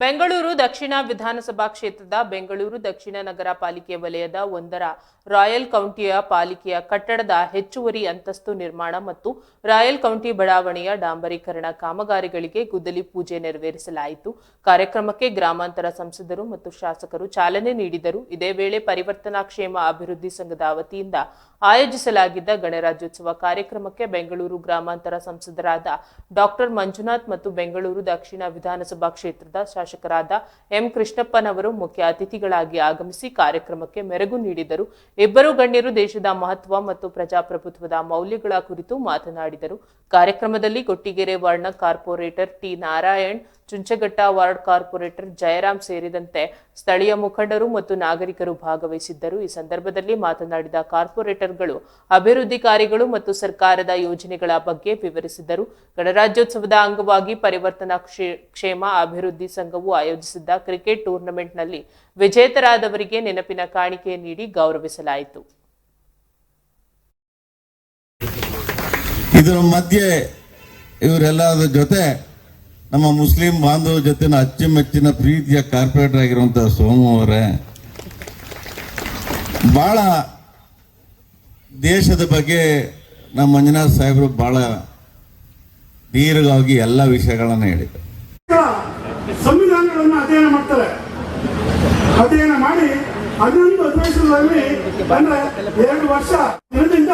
ಬೆಂಗಳೂರು ದಕ್ಷಿಣ ವಿಧಾನಸಭಾ ಕ್ಷೇತ್ರದ ಬೆಂಗಳೂರು ದಕ್ಷಿಣ ನಗರ ಪಾಲಿಕೆ ವಲಯದ ಒಂದರ ರಾಯಲ್ ಕೌಂಟಿಯ ಪಾಲಿಕೆಯ ಕಟ್ಟಡದ ಹೆಚ್ಚುವರಿ ಅಂತಸ್ತು ನಿರ್ಮಾಣ ಮತ್ತು ರಾಯಲ್ ಕೌಂಟಿ ಬಡಾವಣೆಯ ಡಾಂಬರೀಕರಣ ಕಾಮಗಾರಿಗಳಿಗೆ ಗುದ್ದಲಿ ಪೂಜೆ ನೆರವೇರಿಸಲಾಯಿತು. ಕಾರ್ಯಕ್ರಮಕ್ಕೆ ಗ್ರಾಮಾಂತರ ಸಂಸದರು ಮತ್ತು ಶಾಸಕರು ಚಾಲನೆ ನೀಡಿದರು. ಇದೇ ವೇಳೆ ಪರಿವರ್ತನಾ ಕ್ಷೇಮ ಅಭಿವೃದ್ಧಿ ಸಂಘದ ವತಿಯಿಂದ ಆಯೋಜಿಸಲಾಗಿದ್ದ ಗಣರಾಜ್ಯೋತ್ಸವ ಕಾರ್ಯಕ್ರಮಕ್ಕೆ ಬೆಂಗಳೂರು ಗ್ರಾಮಾಂತರ ಸಂಸದರಾದ ಡಾಕ್ಟರ್ ಮಂಜುನಾಥ್ ಮತ್ತು ಬೆಂಗಳೂರು ದಕ್ಷಿಣ ವಿಧಾನಸಭಾ ಕ್ಷೇತ್ರದ ಶಾಸಕರಾದ ಎಂ ಕೃಷ್ಣಪ್ಪನವರು ಮುಖ್ಯ ಅತಿಥಿಗಳಾಗಿ ಆಗಮಿಸಿ ಕಾರ್ಯಕ್ರಮಕ್ಕೆ ಮೆರುಗು ನೀಡಿದರು. ಇಬ್ಬರು ಗಣ್ಯರು ದೇಶದ ಮಹತ್ವ ಮತ್ತು ಪ್ರಜಾಪ್ರಭುತ್ವದ ಮೌಲ್ಯಗಳ ಕುರಿತು ಮಾತನಾಡಿದರು. ಕಾರ್ಯಕ್ರಮದಲ್ಲಿ ಕೊಟ್ಟಿಗೆರೆ ವರ್ಣ corporator T Narayan Chunchaghatta ward corporator Jayaram ಸೇರಿದಂತೆ ಸ್ಥಳೀಯ ಮುಖಂಡರು ಮತ್ತು ನಾಗರಿಕರು ಭಾಗವಹಿಸಿದ್ದರು. ಈ ಸಂದರ್ಭದಲ್ಲಿ ಮಾತನಾಡಿದ ಕಾರ್ಪೊರೇಟರ್ಗಳು ಅಭಿವೃದ್ಧಿ ಕಾರ್ಯಗಳು ಮತ್ತು ಸರ್ಕಾರದ ಯೋಜನೆಗಳ ಬಗ್ಗೆ ವಿವರಿಸಿದರು. ಗಣರಾಜ್ಯೋತ್ಸವದ ಅಂಗವಾಗಿ ಪರಿವರ್ತನಾ ಕ್ಷೇ- ಕ್ಷೇಮ ಅಭಿವೃದ್ಧಿ ಸಂಘವು ಆಯೋಜಿಸಿದ್ದ ಕ್ರಿಕೆಟ್ ಟೂರ್ನಮೆಂಟ್ನಲ್ಲಿ ವಿಜೇತರಾದವರಿಗೆ ನೆನಪಿನ ಕಾಣಿಕೆ ನೀಡಿ ಗೌರವಿಸಲಾಯಿತು. ಇದರ ಮಧ್ಯೆ ಇವರೆಲ್ಲರ ಜೊತೆ ನಮ್ಮ ಮುಸ್ಲಿಂ ಬಾಂಧವ ಜೊತೆ ಅಚ್ಚುಮೆಚ್ಚಿನ ಪ್ರೀತಿಯ ಕಾರ್ಪೊರೇಟರ್ ಆಗಿರುವಂತಹ ಸೋಮು ಅವರೇ ಬಹಳ ದೇಶದ ಬಗ್ಗೆ ನಮ್ಮ ಮಂಜುನಾಥ್ ಸಾಹೇಬರು ಬಹಳ ದೀರ್ಘವಾಗಿ ಎಲ್ಲ ವಿಷಯಗಳನ್ನ ಹೇಳಿದರು. ಸಂವಿಧಾನಗಳನ್ನು ಅಧ್ಯಯನ ಮಾಡ್ತಾರೆ. ಅಧ್ಯಯನ ಮಾಡಿ ಹನ್ನೊಂದು ಅಧಿವೇಶನದಲ್ಲಿ ಅಂದ್ರೆ ಎರಡು ವರ್ಷ ದಿನದಿಂದ